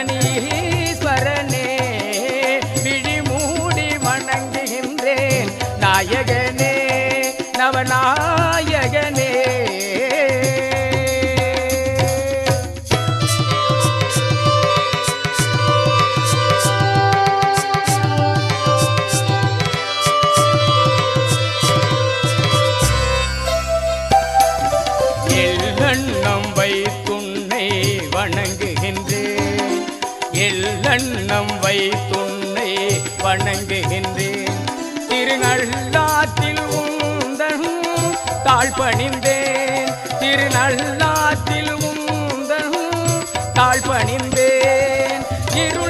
கணீஸ்வரனே விழிமூடி வணங்குகின்றேன். நாயகனே நவநாயகனே தாழ் பணிந்தேன். திருநள்ளாற்றில் உந்தனும் தாழ் பணிந்தேன். இருள்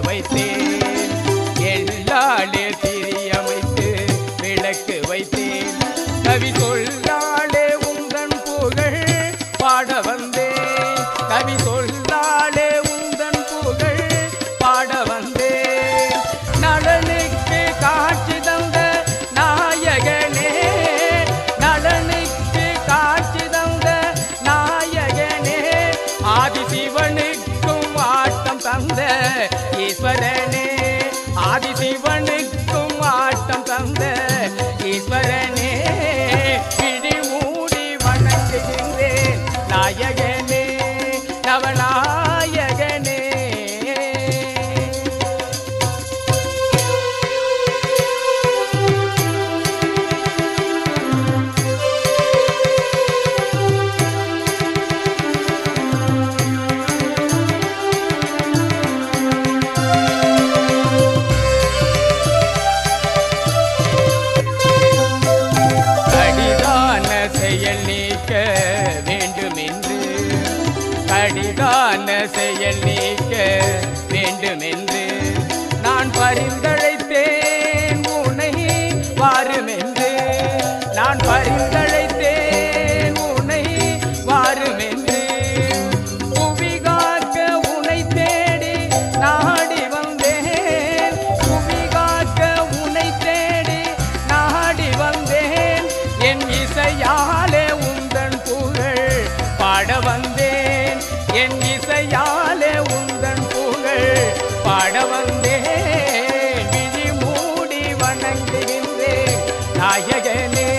கவி கொள்ள அவளா? செயல் நீக்க வேண்டுமென்று நான் பரிந்தள விழியாலே உந்தன் புகழ் பாட வந்தேன். விழி மூடி வணங்குகின்றேன். நாயகனே